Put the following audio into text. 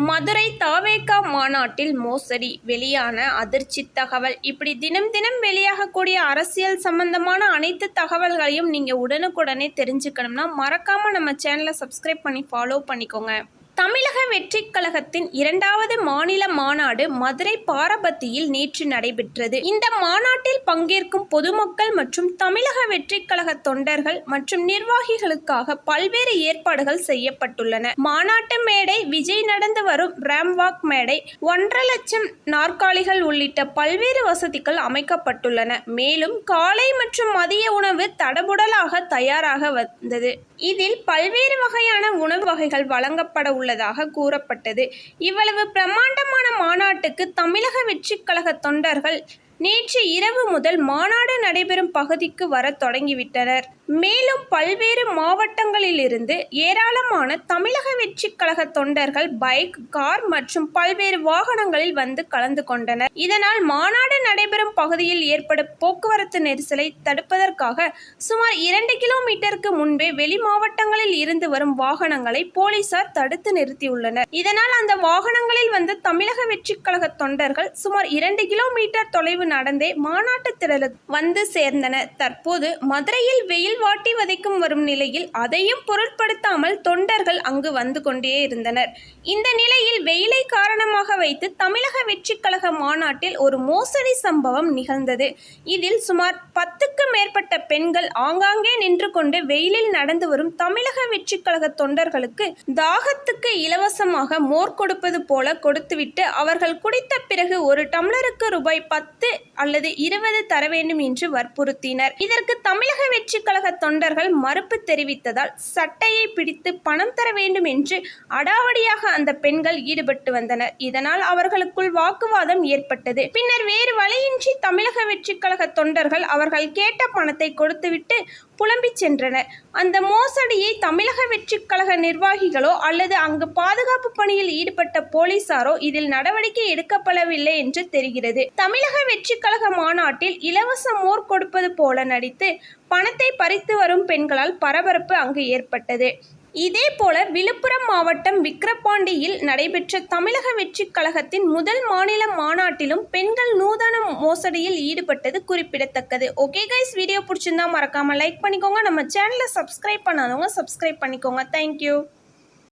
மதுரை தாவேகா மாநாட்டில் மோசடி வெளியான அதிர்ச்சி தகவல். இப்படி தினம் தினம் வெளியாகக்கூடிய அரசியல் சம்பந்தமான அனைத்து தகவல்களையும் நீங்கள் உடனுக்குடனே தெரிஞ்சுக்கணும்னா மறக்காமல் நம்ம சேனலை சப்ஸ்கிரைப் பண்ணி ஃபாலோ பண்ணிக்கோங்க. தமிழக வெற்றிக் கழகத்தின் இரண்டாவது மாநில மாநாடு மதுரை பாரபத்தியில் நேற்று நடைபெற்றது. இந்த மாநாட்டில் பங்கேற்கும் பொதுமக்கள் மற்றும் தமிழக வெற்றிக் கழக தொண்டர்கள் மற்றும் நிர்வாகிகளுக்காக பல்வேறு ஏற்பாடுகள் செய்யப்பட்டுள்ளன. மாநாட்டு மேடை விஜய் நடந்து வரும் ரேம்வாக் மேடை ஒன்றரை லட்சம் நாற்காலிகள் உள்ளிட்ட பல்வேறு வசதிகள் அமைக்கப்பட்டுள்ளன. மேலும் காலை மற்றும் மதிய உணவு தடபுடலாக தயாராக வந்தது. இதில் பல்வேறு வகையான உணவு வகைகள் வழங்கப்பட உள்ளதாக கூறப்பட்டது. இவ்வளவு பிரம்மாண்டமான மாநாட்டுக்கு தமிழக வெற்றிக் கழக தொண்டர்கள் நேற்று இரவு முதல் மாநாடு நடைபெறும் பகுதிக்கு வரத் தொடங்கிவிட்டனர். மேலும் பல்வேறு மாவட்டங்களிலிருந்து ஏராளமான தமிழக வெற்றிக் கழக தொண்டர்கள் பைக் கார் மற்றும் பல்வேறு வாகனங்களில் வந்து கலந்து கொண்டனர். இதனால் மாநாடு நடைபெறும் பகுதியில் ஏற்படும் போக்குவரத்து நெரிசலை தடுப்பதற்காக சுமார் இரண்டு கிலோமீட்டருக்கு முன்பே வெளி மாவட்டங்களில் இருந்து வரும் வாகனங்களை போலீசார் தடுத்து நிறுத்தியுள்ளனர். இதனால் அந்த வாகனங்களில் வந்த தமிழக வெற்றிக் கழக தொண்டர்கள் சுமார் இரண்டு கிலோமீட்டர் தொலைவு நடந்தே மாநாட்டு திடலுக்கு வந்து சேர்ந்தனர். தற்போது மதுரையில் வெயில் வாட்டி வதைக்கும் வரும் நிலையில் அதையும் பொருட்படுத்தாமல் தொண்டர்கள் அங்கு வந்து கொண்டே இருந்தனர். இந்த நிலையில் வெயிலை காரணமாக வைத்து தமிழக வெற்றிக்கழக மாநாட்டில் ஒரு மோசடி சம்பவம் நிகழ்ந்தது. இதில் சுமார் பத்துக்கு மேற்பட்ட பெண்கள் ஆங்காங்கே நின்று கொண்டு வெயிலில் நடந்து வரும் தமிழக வெற்றிக்கழக தொண்டர்களுக்கு தாகத்துக்கு இலவசமாக மோர் கொடுப்பது போல கொடுத்துவிட்டு அவர்கள் குடித்த பிறகு ஒரு டம்ளருக்கு ரூபாய் பத்து அல்லது இருபது தர வேண்டும் என்று வற்புறுத்தினர். இதற்கு தமிழக வெற்றிக்கழக தொண்டர்கள் மறுப்பு தெரிவித்ததால் சட்டையை பிடித்து பணம் தர வேண்டும் என்று அடாவடியாக அந்த பெண்கள் ஈடுபட்டு வந்தனர். இதனால் அவர்களுக்குள் வாக்குவாதம் ஏற்பட்டது. பின்னர் வேறு வழியின்றி தமிழக வெற்றி கழக தொண்டர்கள் அவர்கள் கேட்ட பணத்தை கொடுத்துவிட்டு புலம்பிச் சென்றனர். அந்த மோசடியை தமிழக வெற்றிக் கழக நிர்வாகிகளோ அல்லது அங்கு பாதுகாப்பு பணியில் ஈடுபட்ட போலீசாரோ இதில் நடவடிக்கை எடுக்கப்படவில்லை என்று தெரிகிறது. தமிழக வெற்றிக் கழக மாநாட்டில் இலவச மோர் கொடுப்பது போல நடித்து பணத்தை பறித்து வரும் பெண்களால் பரபரப்பு அங்கு ஏற்பட்டது. இதேபோல விழுப்புரம் மாவட்டம் விக்கிரபாண்டியில் நடைபெற்ற தமிழக வெற்றிக் கழகத்தின் முதல் மாநில மாநாட்டிலும் பெண்கள் நூதன மோசடியில் ஈடுபட்டது குறிப்பிடத்தக்கது. ஓகே கைஸ் வீடியோ பிடிச்சிருந்தா மறக்காம லைக் பண்ணிக்கோங்க. நம்ம சேனலை சப்ஸ்கிரைப் பண்ணாதவங்க சப்ஸ்கிரைப் பண்ணிக்கோங்க. தேங்க்யூ